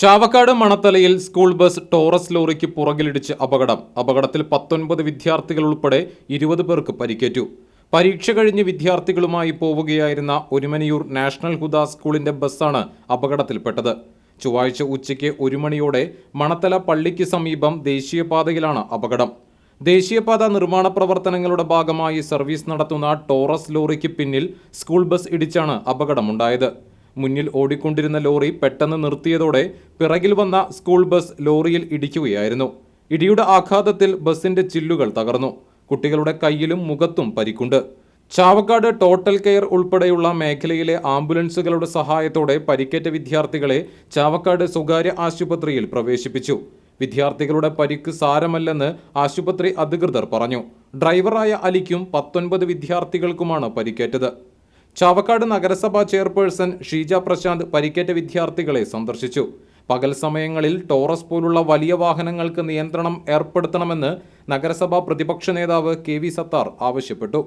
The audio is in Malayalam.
ചാവക്കാട് മണത്തലയിൽ സ്കൂൾ ബസ് ടോറസ് ലോറിക്ക് പുറകിലിടിച്ച് അപകടം. അപകടത്തിൽ പത്തൊൻപത് വിദ്യാർത്ഥികൾ ഉൾപ്പെടെ ഇരുപത് പേർക്ക് പരിക്കേറ്റു. പരീക്ഷ കഴിഞ്ഞ് വിദ്യാർത്ഥികളുമായി പോവുകയായിരുന്ന ഒരുമനിയൂർ നാഷണൽ ഹുദ സ്കൂളിന്റെ ബസ്സാണ് അപകടത്തിൽപ്പെട്ടത്. ചൊവ്വാഴ്ച ഉച്ചയ്ക്ക് ഒരു മണിയോടെ മണത്തല പള്ളിക്ക് സമീപം ദേശീയപാതയിലാണ് അപകടം. ദേശീയപാത നിർമ്മാണ പ്രവർത്തനങ്ങളുടെ ഭാഗമായി സർവീസ് നടത്തുന്ന ടോറസ് ലോറിക്ക് പിന്നിൽ സ്കൂൾ ബസ് ഇടിച്ചാണ് അപകടമുണ്ടായത്. മുന്നിൽ ഓടിക്കൊണ്ടിരുന്ന ലോറി പെട്ടെന്ന് നിർത്തിയതോടെ പിറകിൽ വന്ന സ്കൂൾ ബസ് ലോറിയിൽ ഇടിക്കുകയായിരുന്നു. ഇടിയുടെ ആഘാതത്തിൽ ബസിന്റെ ചില്ലുകൾ തകർന്നു. കുട്ടികളുടെ കയ്യിലും മുഖത്തും പരിക്കുണ്ട്. ചാവക്കാട് ടോട്ടൽ കെയർ ഉൾപ്പെടെയുള്ള മേഖലയിലെ ആംബുലൻസുകളുടെ സഹായത്തോടെ പരിക്കേറ്റ വിദ്യാർത്ഥികളെ ചാവക്കാട് സ്വകാര്യ ആശുപത്രിയിൽ പ്രവേശിപ്പിച്ചു. വിദ്യാർത്ഥികളുടെ പരിക്ക് സാരമല്ലെന്ന് ആശുപത്രി അധികൃതർ പറഞ്ഞു. ഡ്രൈവറായ അലിക്കും പത്തൊൻപത് വിദ്യാർത്ഥികൾക്കുമാണ് പരിക്കേറ്റത്. ചാവക്കാട് നഗരസഭാ ചെയർപേഴ്സൺ ഷീജ പ്രശാന്ത് പരിക്കേറ്റ വിദ്യാർത്ഥികളെ സന്ദർശിച്ചു. പകൽ സമയങ്ങളിൽ ടോറസ് പോലുള്ള വലിയ വാഹനങ്ങൾക്ക് നിയന്ത്രണം ഏർപ്പെടുത്തണമെന്ന് നഗരസഭാ പ്രതിപക്ഷ നേതാവ് കെ വി സത്താർ ആവശ്യപ്പെട്ടു.